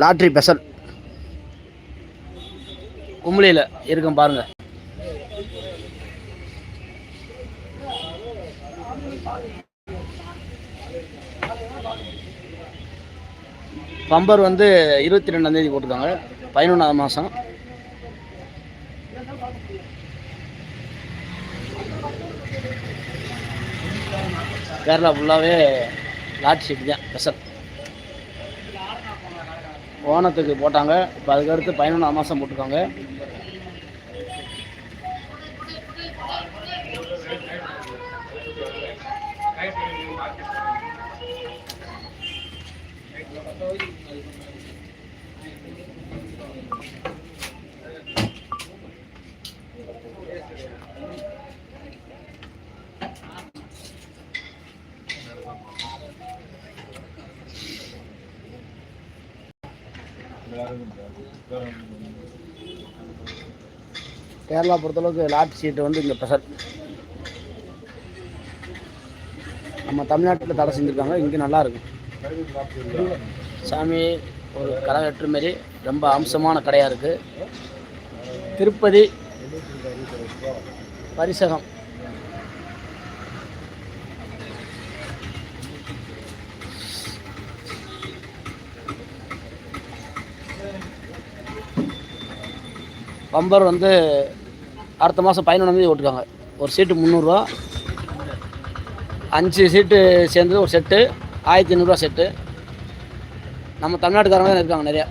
Lottery Bessel. கும்பலியில் இருக்கும் பாருங்க. Bumper வந்து இருபத்தி ரெண்டாந்தேதி போட்டிருக்காங்க. பதினொன்றாவது மாதம் கேரளா ஃபுல்லாகவே லாட்ரி ஷீட் தான் ஸ்பெஷல் ஓணத்துக்கு போட்டாங்க. இப்போ அதுக்கடுத்து பதினொன்றாம் மாதம் போட்டிருக்காங்க. கேரளா பொறுத்தளவுக்கு லாட் சீட்டு வந்து இங்கே ஸ்பெஷல் நம்ம தமிழ்நாட்டில் தடை செஞ்சுருக்காங்க இங்கே நல்லா இருக்கும். சாமி ஒரு கடை வெற்று மாரி ரொம்ப அம்சமான கடையாக இருக்குது திருப்பதி பரிசகம். பம்பர் வந்து அடுத்த மாதம் பதினொன்றாந்தேதி ஓட்டுருக்காங்க. ஒரு சீட்டு முந்நூறுரூவா அஞ்சு சீட்டு சேர்ந்தது ஒரு செட்டு ஆயிரத்தி ஐநூறுரூவா செட்டு நம்ம தமிழ்நாட்டுக்காரங்க தான் இருக்காங்க நிறையா.